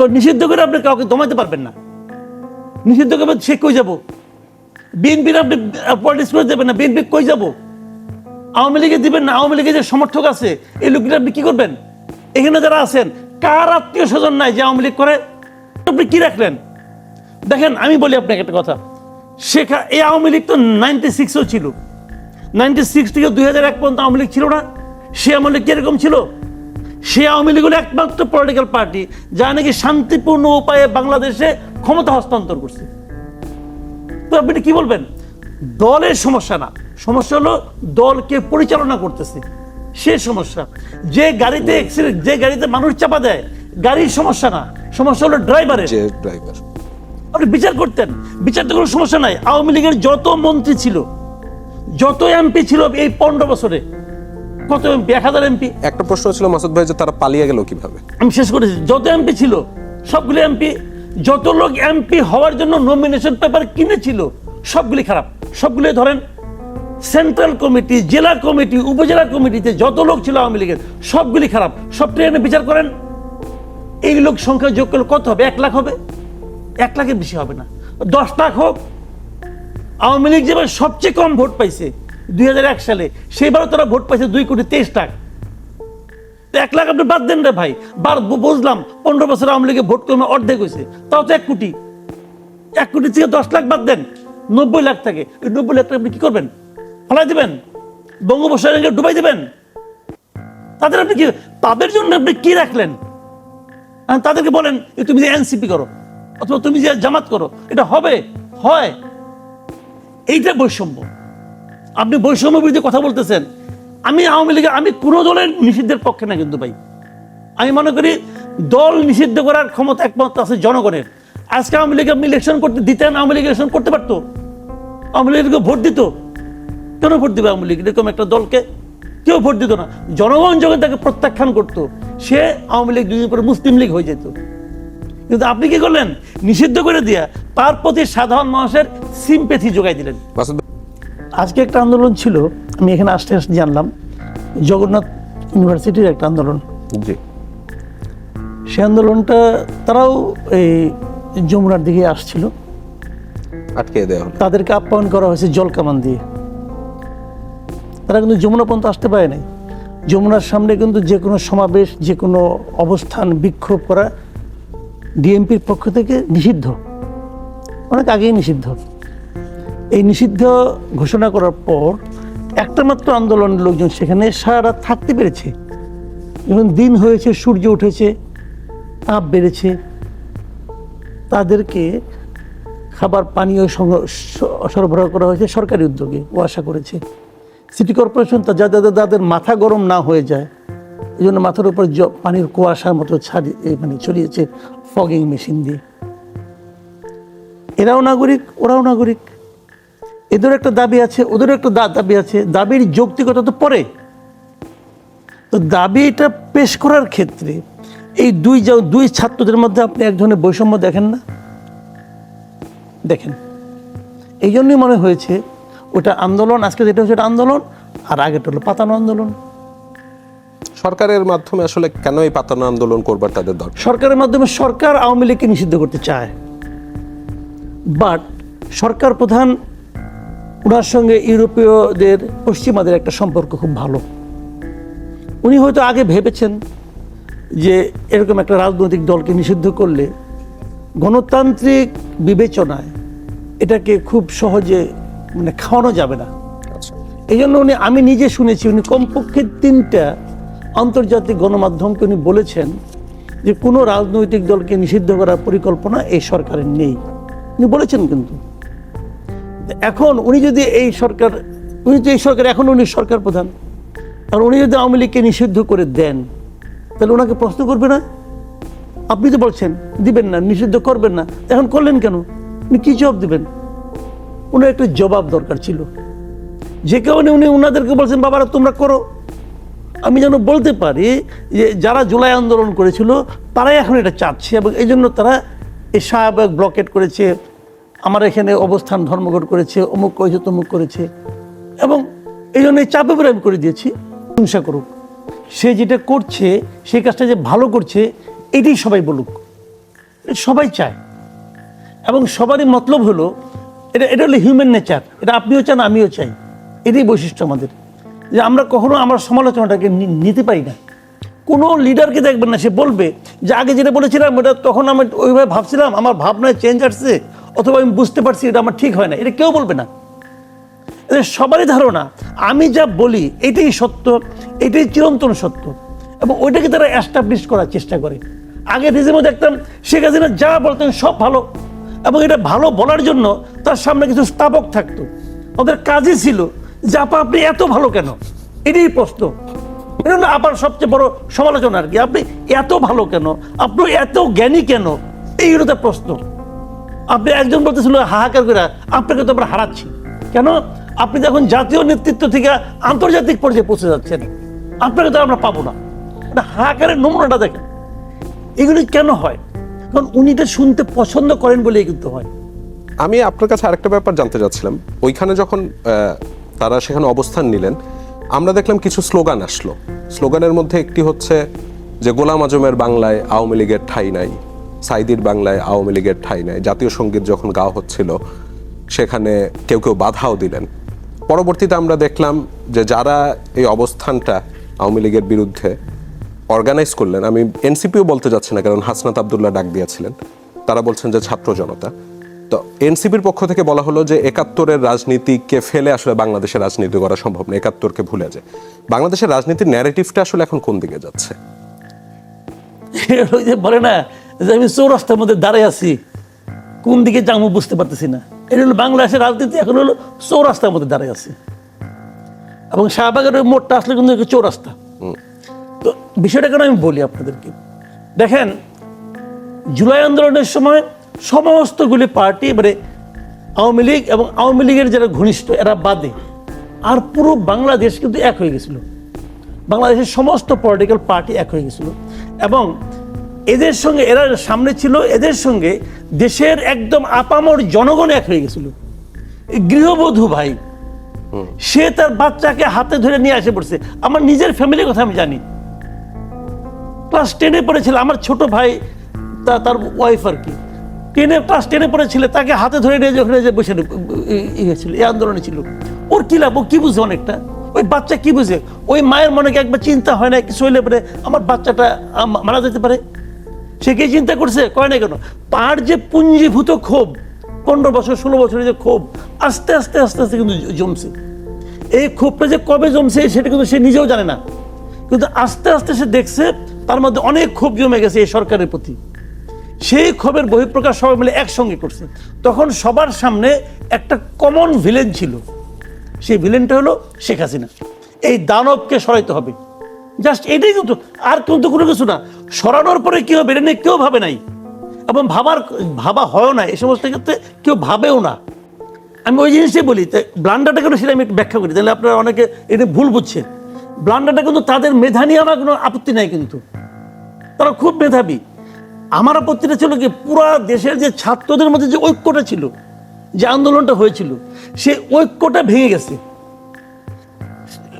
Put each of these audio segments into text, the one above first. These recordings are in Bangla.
কারণ নিষিদ্ধ করে আপনি কাউকে দমাতে পারবেন না। নিষিদ্ধ করে সে কই যাব? বিএনপির আপনি পলিটিক্স করে দেবেন না, বিএনপি কই যাব? আওয়ামী লীগে দিবেন না, আওয়ামী লীগের যে সমর্থক আছে, এই লোকগুলো আপনি কি করবেন? এখানে যারা আছেন, কার আত্মীয় স্বজন নাই যে আওয়ামী লীগ করে? আপনি কি রাখলেন? দেখেন, আমি বলি আপনাকে একটা কথা। শেখা, এই আওয়ামী লীগ তো নাইনটি সিক্সও ছিল। নাইনটি সিক্স থেকে দুই হাজার এক পর্যন্ত আওয়ামী লীগ ছিল না। সে আওয়ামী লীগ কীরকম ছিল? সে আওয়ামী লীগ হলো একমাত্র পলিটিক্যাল পার্টি যা নাকি শান্তিপূর্ণ উপায়ে বাংলাদেশে ক্ষমতা হস্তান্তর করছে। তো আপনি কি বলবেন? দলের সমস্যা না। সমস্যা হলো দলকে পরিচালনা করতেছে। সে সমস্যা। যে গাড়িতে accident, যে গাড়িতে মানুষ চাপা দেয় গাড়ির সমস্যা না। সমস্যা হলো ড্রাইভারের ড্রাইভার আপনি বিচার করতেন। বিচারতে কোনো সমস্যা নাই। আওয়ামী লীগের যত মন্ত্রী ছিল যত এমপি ছিল এই পনেরো বছরে কত এমপি এক হাজার এমপি একটা প্রশ্ন ছিল মাসুদ ভাই যে তারা পালিয়ে গেল কীভাবে? আমি শেষ করেছি। যত এমপি ছিল সবগুলি এমপি যত লোক এমপি হওয়ার জন্য নমিনেশন পেপার কিনেছিল সবগুলি খারাপ। সবগুলি ধরেন সেন্ট্রাল কমিটি জেলা কমিটি উপজেলা কমিটিতে যত লোক ছিল আওয়ামী লীগের সবগুলি খারাপ। সব ট্রেনে বিচার করেন এই লোক সংখ্যা যোগ করলে কত হবে? এক লাখ হবে? এক লাখের বেশি হবে না। দশ লাখ হোক আওয়ামী লীগ যেবার সবচেয়ে কম ভোট পাইছে দুই হাজার এক সালে। সেইবারও তারা ভোট পাইছে দুই কোটি তেইশ লাখ। এক লাখ আপনি বাদ দেন রে ভাই। বার বুঝলাম, পনেরো বছর আওয়ামী লীগে ভোট কমে অর্ধেক হয়েছে। তাও তো এক কোটি। এক কোটি থেকে দশ লাখ বাদ দেন। নব্বই লাখ থাকে। ওই নব্বই লাখ আপনি কি করবেন? ফলাই দিবেন? বঙ্গোপসাগরকে ডুবাই দেবেন? তাদের আপনি কি তাদের জন্য আপনি কি রাখলেন? তাদেরকে বলেন তুমি যে এনসিপি করো, অথবা তুমি যে জামাত করো, এটা হবে, হয়। এইটা বৈষম্য। আপনি বৈষম্য বিরুদ্ধে কথা বলতেছেন। আমি আওয়ামী লীগের, আমি কোনো দলের নিষিদ্ধের পক্ষে না কিন্তু ভাই। আমি মনে করি দল নিষিদ্ধ করার ক্ষমতা একমাত্র আছে জনগণের। আজকে আওয়ামী লীগ আপনি ইলেকশন করতে দিতেন, আওয়ামী লীগ ইলেকশন করতে পারতো। আওয়ামী লীগকে ভোট দিত। কেন ভোট দিবে আওয়ামী লীগ? এরকম একটা দলকে কেউ ভোট দিত না। জনগণ যখন তাকে প্রত্যাখ্যান করতো, সে আওয়ামী লীগ দুদিন পরে মুসলিম লীগ হয়ে যেত। কিন্তু আপনি কি করলেন? নিষিদ্ধ করে দিয়া তার প্রতি সাধারণ মানুষের সিম্পেথি যোগাই দিলেন। আজকে একটা আন্দোলন ছিল আমি এখানে আসতে আসতে জানলাম জগন্নাথ ইউনিভার্সিটির একটা আন্দোলন। জি। সে আন্দোলনটা তারাও এই যমুনার দিকে আসছিল। আটকে দেওয়া হলো। তাদেরকে আপ্যায়ন করা হয়েছে জল কামান দিয়ে। তারা কিন্তু যমুনা পর্যন্ত আসতে পারে নাই। যমুনার সামনে কিন্তু যে কোনো সমাবেশ যে কোনো অবস্থান বিক্ষোভ করা ডিএমপির পক্ষ থেকে নিষিদ্ধ। অনেক আগেই নিষিদ্ধ। এই নিষিদ্ধ ঘোষণা করার পর একটা মাত্র আন্দোলনের লোকজন সেখানে সারা রাত থাকতে পেরেছে। যখন দিন হয়েছে, সূর্য উঠেছে, তাপ বেড়েছে। তাদেরকে খাবার, পানীয় সরবরাহ করা হয়েছে সরকারি উদ্যোগে ও আশা করেছে। সিটি কর্পোরেশন তা যাদের যাদের মাথা গরম না হয়ে যায় এই জন্য মাথার উপর পানির কুয়াশার মতো ছাড়ি এই মানে ছড়িয়েছে ফগিং মেশিন দিয়ে। এরাও নাগরিক, ওরাও নাগরিক। এদের একটা দাবি আছে ওদেরও একটা দা- দাবি আছে। দাবির যৌক্তিকতা তো পরে। তো দাবিটা পেশ করার ক্ষেত্রে এই দুই দুই ছাত্রদের মধ্যে আপনি এক ধরনের বৈষম্য দেখেন না? দেখেন। এই জন্যই মনে হয়েছে ওটা আন্দোলন আজকে যেটা হচ্ছে এটা আন্দোলন আর আগেটা হলো পাতানো আন্দোলন। সরকারের মাধ্যমে আসলে কেন এই পাতানো আন্দোলন করবার তাদের দরকার? সরকারের মাধ্যমে সরকার আওয়ামী লীগকে নিষিদ্ধ করতে চায়। বাট সরকার প্রধান ওনার সঙ্গে ইউরোপীয়দের পশ্চিমাদের একটা সম্পর্ক খুব ভালো। উনি হয়তো আগে ভেবেছেন যে এরকম একটা রাজনৈতিক দলকে নিষিদ্ধ করলে গণতান্ত্রিক বিবেচনায় এটাকে খুব সহজে মানে খাওয়ানো যাবে না। আচ্ছা। এই জন্য উনি আমি নিজে শুনেছি উনি কমপক্ষে তিনটা আন্তর্জাতিক গণমাধ্যমকে উনি বলেছেন যে কোনো রাজনৈতিক দলকে নিষিদ্ধ করার পরিকল্পনা এই সরকারের নেই। উনি বলেছেন কিন্তু। এখন উনি যদি এই সরকার, উনি তো এই সরকার, এখন উনি সরকার প্রধান আর উনি যদি আওয়ামী লীগকে নিষিদ্ধ করে দেন, তাহলে ওনাকে প্রশ্ন করবে না? আপনি তো বলছেন, দিবেন না, নিষিদ্ধ করবেন না। এখন করলেন কেন? উনি কী জবাব দিবেন? ওনার একটা জবাব দরকার ছিল। যে কারণে উনি ওনাদেরকে বলছেন, বাবারা, তোমরা করো। আমি যেন বলতে পারি যে, যারা জুলাই আন্দোলন করেছিল, তারাই এখন এটা চাচ্ছে এবং এই জন্য তারা এই শাহবাগ ব্লকেট করেছে আমার এখানে অবস্থান ধর্মঘট করেছে, অমুক করেছে, তমুক করেছে, এবং এই জন্য চাপে পরে আমি করে দিয়েছি, হিংসা করুক। সে যেটা করছে সেই কাজটা যে ভালো করছে, এটাই সবাই বলুক। সবাই চায়। এবং সবারই মতলব হলো, এটা এটা হলো হিউম্যান নেচার এটা আপনিও চান, আমিও চাই। এটাই বৈশিষ্ট্য আমাদের। যে আমরা কখনো আমার সমালোচনাটাকে নিতে পারি না। কোনো লিডারকে দেখবেন না, সে বলবে যে, আগে যেটা বলেছিলাম, ওটা তখন আমি ওইভাবে ভাবছিলাম, আমার ভাবনায় চেঞ্জ আসছে। অথবা আমি বুঝতে পারছি এটা আমার ঠিক হয় না, এটা কেউ বলবে না। এদের সবারই ধারণা, আমি যা বলি এটাই সত্য, এটাই চিরন্তন সত্য। এবং ওইটাকে তারা অ্যাস্টাবলিশ করার চেষ্টা করে। আগে রিজিমে দেখতাম শেখ হাসিনা যা বলতেন সব ভালো, এবং এটা ভালো বলার জন্য তার সামনে কিছু স্থাপক থাকতো। ওদের কাজই ছিল যে, আপা, আপনি এত ভালো কেন? এটাই প্রশ্ন। এটা হলো আপার সবচেয়ে বড় সমালোচনা আর কি। আপনি এত ভালো কেন? আপনি এত জ্ঞানী কেন? এই হলো তার প্রশ্ন। আপনি একজন বলতেছিল হাহাকার করে আপনাকে তো আমরা হারাচ্ছি। কেন? আপনি যখন জাতীয় নেতৃত্ব থেকে আন্তর্জাতিক পর্যায়ে পৌঁছে যাচ্ছেন, আপনাকে তো আমরা পাবো না। হাহাকারের নমুনাটা দেখেন। এগুলি কেন হয়? কারণ উনি এটা শুনতে পছন্দ করেন বলেই কিন্তু হয়। আমি আপনার কাছে আরেকটা ব্যাপার জানতে চাচ্ছিলাম ওইখানে যখন তারা সেখানে অবস্থান নিলেন, আমরা দেখলাম কিছু স্লোগান আসলো। স্লোগানের মধ্যে একটি হচ্ছে যে, গোলাম আজমের বাংলায় আওয়ামী লীগের ঠাই নাই। সাইদির বাংলায় আওয়ামী লীগের ঠাই নাই জাতীয় সংগীত যখন গাওয়া হচ্ছিল, সেখানে কেউ কেউ বাধাও দিলেন। পরবর্তীতে আমরা দেখলাম যে যারা এই অবস্থানটা আওয়ামী লীগের বিরুদ্ধে অর্গানাইজ করলেন, আমি এনসিপিও বলতে যাচ্ছি না, কারণ হাসনাত আবদুল্লাহ ডাক দিয়েছিলেন। তারা বলছেন যে ছাত্র জনতা। তো এনসিপির পক্ষ থেকে বলা হলো যে একাত্তরের রাজনীতিকে ফেলে আসলে বাংলাদেশের রাজনীতি করা সম্ভব না, একাত্তরকে ভুলে যায়। বাংলাদেশের রাজনীতির ন্যারেটিভটা আসলে এখন কোন দিকে যাচ্ছে? বলে না যে আমি চৌরাস্তার মধ্যে দাঁড়ায় আছি কোন দিকে যাব বুঝতে পারতেছি না। এটা হলো বাংলাদেশের রাজনীতি এখন হলো চৌরাস্তার মধ্যে দাঁড়ায় আছে। এবং শাহবাগের মোড়টা আসলে কিন্তু চৌরাস্তা। তো বিষয়টা কেন আমি বলি আপনাদেরকে? দেখেন জুলাই আন্দোলনের সময় সমস্তগুলি পার্টি মানে আওয়ামী লীগ এবং আওয়ামী লীগের যারা ঘনিষ্ঠ এরা বাদে। আর পুরো বাংলাদেশ কিন্তু এক হয়ে গেছিল। বাংলাদেশের সমস্ত পলিটিক্যাল পার্টি এক হয়ে গেছিল। এবং এদের সঙ্গে এরা সামনে ছিল এদের সঙ্গে দেশের একদম আপামর জনগণ এক হয়ে গেছিল। গৃহবধূ ভাই সে তার বাচ্চাকে হাতে ধরে নিয়ে এসে পড়ছে। আমার নিজের ফ্যামিলির কথা আমি জানি। ক্লাস টেনে পড়েছিল আমার ছোট ভাই তা- তার ওয়াইফ আর কি। টেনে ক্লাস টেনে পড়েছিল তাকে হাতে ধরে নিয়ে যে ওখানে যে বসে ছিল এই আন্দোলনে ছিল। ওর কি লাভ? ও কি বুঝে অনেকটা? ওই বাচ্চা কি বুঝে? ওই মায়ের মনে একবার চিন্তা হয় না কিছু হইলে পরে আমার বাচ্চাটা মারা যেতে পারে? সে কি চিন্তা করছে? কয় না কেন? তার যে পুঞ্জীভূত ক্ষোভ, পনেরো বছর, ষোলো বছরের যে ক্ষোভ, আস্তে আস্তে আস্তে আস্তে কিন্তু জমছে। এই ক্ষোভটা যে কবে জমছে, সেটা কিন্তু সে নিজেও জানে না। কিন্তু আস্তে আস্তে সে দেখছে, তার মধ্যে অনেক ক্ষোভ জমে গেছে এই সরকারের প্রতি। সেই ক্ষোভের বহিঃপ্রকাশ সবাই মিলে একসঙ্গে করছে। তখন সবার সামনে একটা কমন ভিলেন ছিল। সেই ভিলেনটা হলো শেখ হাসিনা। এই দানবকে সরাইতে হবে। জাস্ট এটাই কিন্তু আর কিন্তু কোনো কিছু না। সরানোর পরে কি হবে এটা নিয়ে, কেউ ভাবে নাই। এবং ভাবার, ভাবা হয় না, এ সমস্ত ক্ষেত্রে কেউ ভাবেও না। আমি ওই জিনিসটাই বলি তাই ব্লান্ডারটা কেন সেটা আমি একটু ব্যাখ্যা করি, তাহলে আপনারা অনেকে এটা ভুল বুঝছেন। ব্লান্ডারটা কিন্তু তাদের মেধা নিয়ে আমার কোনো আপত্তি নাই কিন্তু। তারা খুব মেধাবী। আমার আপত্তিটা ছিল কি, পুরা দেশের যে ছাত্রদের মধ্যে যে ঐক্যটা ছিল, যে আন্দোলনটা হয়েছিল সেই ঐক্যটা ভেঙে গেছে।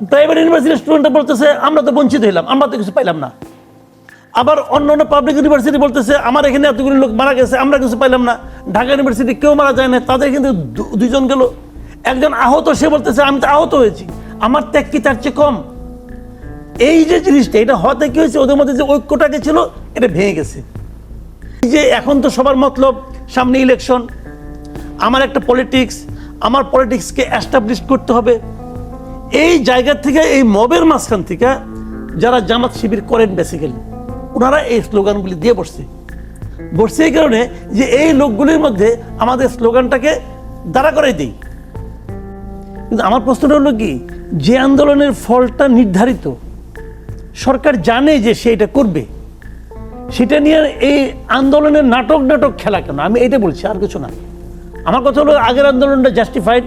প্রাইভেট ইউনিভার্সিটির স্টুডেন্টরা বলতেছে, আমরা তো বঞ্চিত হইলাম, আমরা তো কিছু পাইলাম না। আবার অন্য অন্য পাবলিক ইউনিভার্সিটি বলতেছে, আমার এখানে এতগুলি লোক মারা গেছে, আমরা কিছু পাইলাম না। ঢাকা ইউনিভার্সিটি কেউ মারা যায় না, তাদের কিন্তু দু- দুইজন গেল। একজন আহত, সে বলতেছে, আমি তো আহত হয়েছি, আমার ত্যাগ কি তার চেয়ে কম? এই যে জিনিসটা, এটা হতে কি হয়েছে? ওদের মধ্যে যে ঐক্যটাকে ছিল, এটা ভেঙে গেছে। এই যে এখন তো সবার মতলব, সামনে ইলেকশন আমার একটা পলিটিক্স আমার পলিটিক্সকে অ্যাস্টাবলিশ করতে হবে। এই জায়গা থেকে, এই মবের মাঝখান থেকে যারা জামাত শিবির করেন বেসিক্যালি ওনারা এই স্লোগানগুলি দিয়ে বসছে। বসছে এই কারণে যে এই লোকগুলির মধ্যে আমাদের স্লোগানটাকে দাঁড়া করাই দিই। কিন্তু আমার প্রশ্নটা হলো কি, যে আন্দোলনের ফলটা নির্ধারিত, সরকার জানে যে সে এটা করবে, সেটা নিয়ে এই আন্দোলনের নাটক নাটক খেলা কেন? আমি এটা বলছি, আর কিছু না। আমার কথা হলো আগের আন্দোলনটা জাস্টিফাইড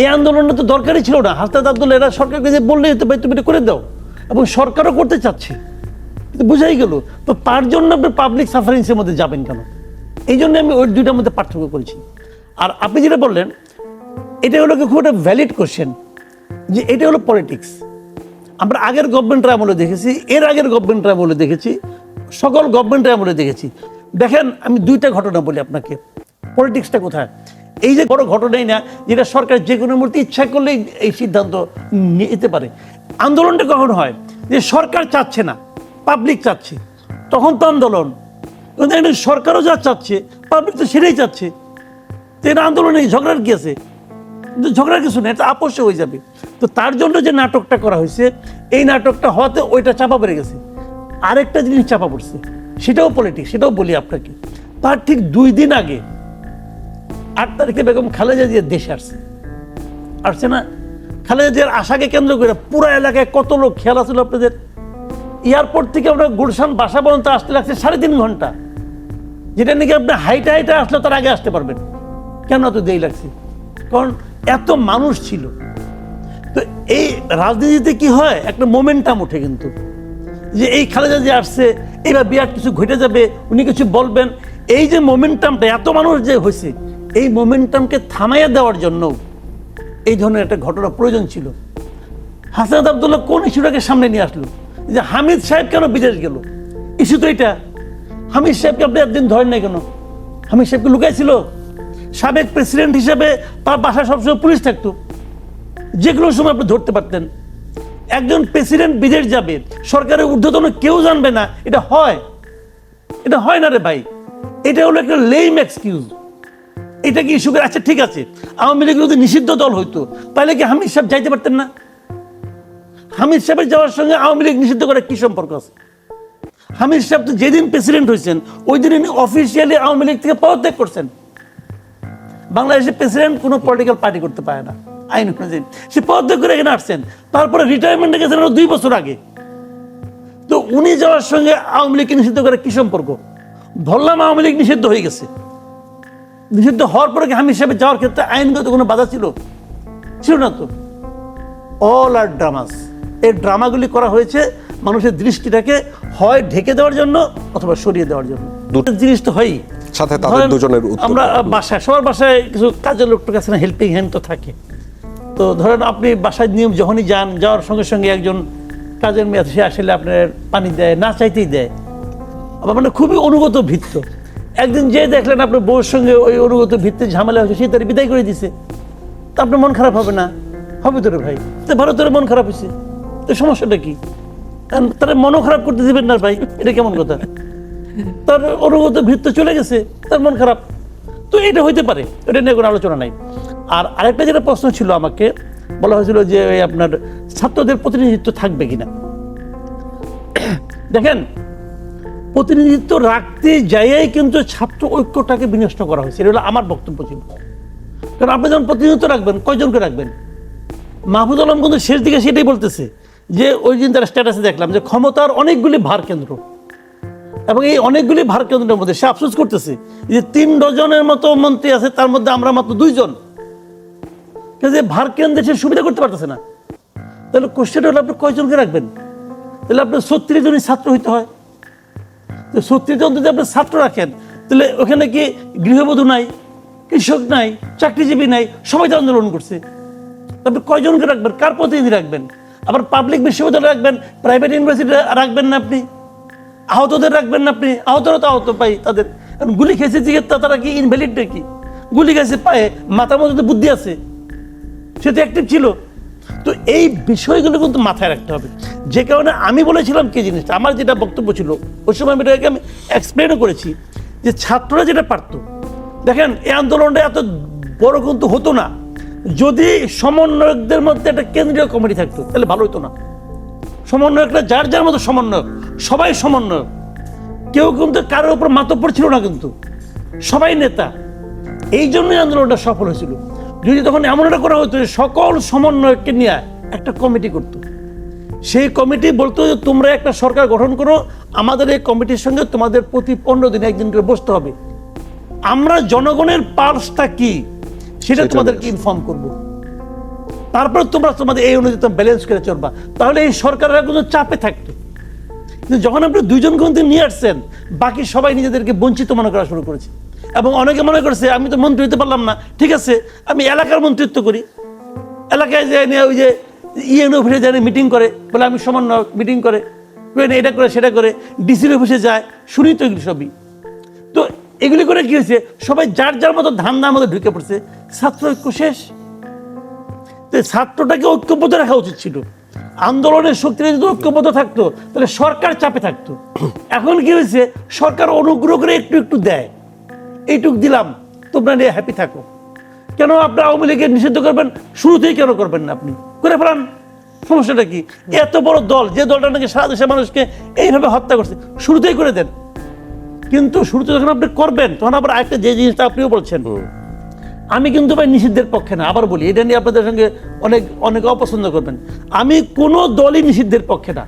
এই আন্দোলনটা তো দরকারই ছিল না। হাসনাত আব্দুল্লাহ, এরা সরকারকে যে বললে ভাই তুমি এটা করে দাও, এবং সরকারও করতে চাচ্ছে। কিন্তু বুঝাই গেল। তো তার জন্য আপনি পাবলিক সাফারিংসের মধ্যে যাবেন কেন? এই জন্য আমি ওই দুইটার মধ্যে পার্থক্য করেছি। আর আপনি যেটা বললেন, এটা হলো খুব একটা ভ্যালিড কোশ্চেন যে এটা হলো পলিটিক্স আমরা আগের গভর্নমেন্টের আমলে দেখেছি, এর আগের গভর্নমেন্টের আমলে দেখেছি, সকল গভর্নমেন্টের আমলে দেখেছি। দেখেন, আমি দুইটা ঘটনা বলি আপনাকে। পলিটিক্সটা কোথায়? এই যে বড় ঘটনাই না, যেটা সরকার যে কোনো মুহূর্তে ইচ্ছা করলেই এই সিদ্ধান্ত নিতে পারে। আন্দোলনটা কখন হয়? যে সরকার চাচ্ছে না পাবলিক চাচ্ছে, তখন তো আন্দোলন। সরকারও যা চাচ্ছে পাবলিক তো সেটাই চাচ্ছে। তো এটা আন্দোলনে ঝগড়ার কি আছে? ঝগড়ার কিছু নেই, এটা আপোষে হয়ে যাবে। তো তার জন্য যে নাটকটা করা হয়েছে, এই নাটকটা হওয়াতে ওইটা চাপা পড়ে গেছে। আরেকটা জিনিস চাপা পড়ছে, সেটাও পলিটিক্স সেটাও বলি আপনাকে। তার ঠিক দুই দিন আগে আট তারিখে বেগম খালেদা জিয়া দেশে আসছে। আসছে না? খালেদা জিয়ার আশাকে কেন্দ্র করে পুরো এলাকায় কত লোক খেয়াল আছিল আপনাদের? এয়ারপোর্ট থেকে আমরা গুলশান বাসা পর্যন্ত আসতে লাগছে সাড়ে তিন ঘণ্টা। যেটা নাকি আপনি হাইটা হাইটে আসলে তার আগে আসতে পারবেন। কেন এত দেরি লাগছে? কারণ এত মানুষ ছিল। তো এই রাজনীতিতে কি হয়? একটা মোমেন্টাম ওঠে কিন্তু। যে এই খালেদা যে আসছে, এবার বিরাট কিছু ঘটে যাবে, উনি কিছু বলবেন। এই যে মোমেন্টামটা এত মানুষ যে হয়েছে এই মোমেন্টামকে থামাইয়া দেওয়ার জন্য এই ধরনের একটা ঘটনা প্রয়োজন ছিল। হাসান আবদুল্লাহ কোন ইস্যুটাকে সামনে নিয়ে আসলো? যে হামিদ সাহেব কেন বিদেশ গেল? ইস্যু তো এটা। হামিদ সাহেবকে আপনি একদিন ধরেন নাই কেন? হামিদ সাহেবকে লুকাইছিল। সাবেক প্রেসিডেন্ট হিসেবে তার বাসায় সবসময় পুলিশ থাকতো। যে কোনো সময় আপনি ধরতে পারতেন। একজন প্রেসিডেন্ট বিদেশ যাবে, সরকারের ঊর্ধ্বতন কেউ জানবে না, এটা হয়। এটা হয় না রে ভাই। এটা হলো একটা লেম এক্সকিউজ এটা কি ইস্যু আচ্ছা ঠিক আছে। আওয়ামী লীগ যদি নিষিদ্ধ দল হইতো, তাহলে কি হামিদ সাহেব যাইতে পারতেন না? হামিদ সাহেবের যাওয়ার সঙ্গে আওয়ামী লীগ নিষিদ্ধ করার কি সম্পর্ক আছে? হামিদ সাহেব তো যেদিন প্রেসিডেন্ট হয়েছেন ওই দিন উনি অফিসিয়ালি আওয়ামী লীগ থেকে পদত্যাগ করছেন। বাংলাদেশের প্রেসিডেন্ট কোনো পলিটিক্যাল পার্টি করতে পারে না। আইন অনুযায়ী। সে পদত্যাগ করে এখানে আসছেন। তারপরে রিটায়ারমেন্টে গেছেন দুই বছর আগে। তো উনি যাওয়ার সঙ্গে আওয়ামী লীগকে নিষিদ্ধ করার কি সম্পর্ক? ধরলাম আওয়ামী লীগ নিষিদ্ধ হয়ে গেছে। নিষিদ্ধ হওয়ার পরে কি হামিদ সাহেবের যাওয়ার ক্ষেত্রে আইনগত কোনো বাধা ছিল? ছিল না তো। অল আর ড্রামাস এই ড্রামাগুলি করা হয়েছে মানুষের দৃষ্টিটাকে হয় ঢেকে দেওয়ার জন্য অথবা সরিয়ে দেওয়ার জন্য। দুটো জিনিস তো হয়ই। সাথে তাদের দুজনের আমরা বাসায় সবার বাসায় কিছু কাজের লোকটার কাছে না হেল্পিং হ্যান্ড তো থাকে। তো ধরেন আপনি বাসায় নিয়ম যখনই যান যাওয়ার সঙ্গে সঙ্গে একজন কাজের মেয়ে সে আসলে আপনার পানি দেয় না চাইতেই দেয়। আবার মানে খুবই অনুগত ভিত্ত। একদিন যে দেখলেন আপনার বউর সঙ্গে ওই অনুগত ভিত্তির ঝামেলা হয়েছে, সে তার বিদায় করে দিছে। তা আপনার মন খারাপ হবে না? হবে তো রে ভাই। তো ভারতের মন খারাপ হয়েছে। তো সমস্যাটা কি? কারণ তারা মনও খারাপ করতে দিবেন না ভাই। এটা কেমন কথা? তার অনুগত ভিত্ত চলে গেছে, তার মন খারাপ। তো এটা হইতে পারে, এটা নিয়ে কোনো আলোচনা নাই। আর আরেকটা যেটা প্রশ্ন ছিল আমাকে, বলা হয়েছিল যে আপনার ছাত্রদের প্রতিনিধিত্ব থাকবে কিনা। দেখেন প্রতিনিধিত্ব রাখতে যাইয়াই কিন্তু ছাত্র ঐক্যটাকে বিনষ্ট করা হয়েছে। এটা হলো আমার বক্তব্য ছিল। কারণ আপনি যখন প্রতিনিধিত্ব রাখবেন, কয়জনকে রাখবেন? মাহফুজ আলম কিন্তু শেষ দিকে সেটাই বলতেছে যে, ওই দিন তার স্ট্যাটাসে দেখলাম যে ক্ষমতার অনেকগুলি ভার কেন্দ্র। এবং এই অনেকগুলি ভার কেন্দ্রের মধ্যে সে আফসোস করতেছে যে তিন ডজনের মতো মন্ত্রী আছে, তার মধ্যে আমরা মাত্র দুইজন। যে ভার কেন্দ্রে সে সুবিধা করতে পারতেছে না। তাহলে কোশ্চেনটা হলো আপনি কয়জনকে রাখবেন? তাহলে আপনার ছত্রিশ জনই ছাত্র হইতে হয়। তো জন যদি আপনি ছাত্র রাখেন, তাহলে ওখানে কি গৃহবধূ নাই, কৃষক নাই, চাকরিজীবী নাই, সবাই তো আন্দোলন করছে। আপনি কয়জনকে রাখবেন? কার প্রতিনিধি রাখবেন? আবার পাবলিক বিশ্ববিদ্যালয় রাখবেন প্রাইভেট ইউনিভার্সিটি রাখবেন না আপনি? আহতদের রাখবেন না আপনি? আহতরা তো আহত পাই তাদের। কারণ গুলি খেয়েছে জিজ্ঞেস তারা কি ইনভ্যালিড নাকি? গুলি খেয়েছে পায়ে, মাথার মধ্যে বুদ্ধি আছে। সে তো অ্যাক্টিভ ছিল। তো এই বিষয়গুলো কিন্তু মাথায় রাখতে হবে। যে কারণে আমি বলেছিলাম কি জিনিসটা, আমার যেটা বক্তব্য ছিল, ওই সময় আমি এটাকে আমি এক্সপ্লেনও করেছি যে ছাত্ররা যেটা পারতো। দেখেন, এই আন্দোলনটা এত বড় কিন্তু হতো না। যদি সমন্বয়কদের মধ্যে একটা কেন্দ্রীয় কমিটি থাকতো, তাহলে ভালো হতো না। সমন্বয়করা যার যার মতো সমন্বয়ক, সবাই সমন্বয়ক। কেউ কিন্তু কারোর উপর মাতব্বর ছিল না কিন্তু। সবাই নেতা। এই জন্যই আন্দোলনটা সফল হয়েছিল। যদি তখন এমন একটা করা হতো যে সকল সমন্বয়ককে নিয়ে একটা কমিটি করত সেই কমিটি বলতো যে তোমরা একটা সরকার গঠন করো আমাদের এই কমিটির সঙ্গে তোমাদের প্রতি পনেরো দিনে একদিন করে বসতে হবে। আমরা জনগণের পার্সটা কি? সেটা তোমাদেরকে ইনফর্ম করব। তারপর তোমরা তোমাদের এই অনুযায়ী ব্যালেন্স করে চলবা। তাহলে এই সরকারের কোনো চাপে থাকতো। কিন্তু যখন আপনি দুইজন মন্ত্রী নিয়ে আসছেন বাকি সবাই নিজেদেরকে বঞ্চিত মনে করা শুরু করেছে। এবং অনেকে মনে করছে আমি তো মন্ত্রী হতে পারলাম না। ঠিক আছে আমি এলাকার মন্ত্রিত্ব করি। এলাকায় নিয়ে ওই যে ইএন অফিসে যায় মিটিং করে, বলে আমি সমন্বয় মিটিং করে। করে এটা করে, সেটা করে। ডিসির অফিসে যায় শুনি তো এগুলো সবই। তো এগুলি করে কি হয়েছে, সবাই যার যার মতো ধান্দার মধ্যে ঢুকে পড়ছে। ছাত্র ঐক্য শেষ। তো ছাত্রটাকে ঐক্যবদ্ধ রাখা উচিত ছিল। আন্দোলনের শক্তিটা যদি ঐক্যবদ্ধ থাকতো, তাহলে সরকার চাপে থাকতো। এখন কি হয়েছে, সরকার অনুগ্রহ করে একটু একটু দেয়। এইটুক দিলাম, তোমরা নিয়ে হ্যাপি থাকো। কেন আপনার আওয়ামী লীগের নিষিদ্ধ করবেন? শুরুতেই কেন করবেন না আপনি? করে ফেলান। সমস্যাটা কি? এত বড় দল যে দলটা নাকি সারা দেশের মানুষকে এইভাবে হত্যা করছে শুরুতেই করে দেন। কিন্তু শুরুতে যখন আপনি করবেন তখন আবার আরেকটা যে জিনিসটা আপনিও বলছেন। আমি কিন্তু ভাই নিষিদ্ধের পক্ষে না আবার বলি এটা নিয়ে আপনাদের সঙ্গে অনেক অনেক অপছন্দ করবেন। আমি কোনো দলই নিষিদ্ধের পক্ষে না।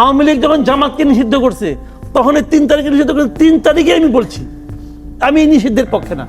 আওয়ামী লীগ যখন জামাতকে নিষিদ্ধ করছে তখন এই তিন তারিখে নিষিদ্ধ করছে তিন তারিখে আমি বলছি আমি নিষিদ্ধের পক্ষে না।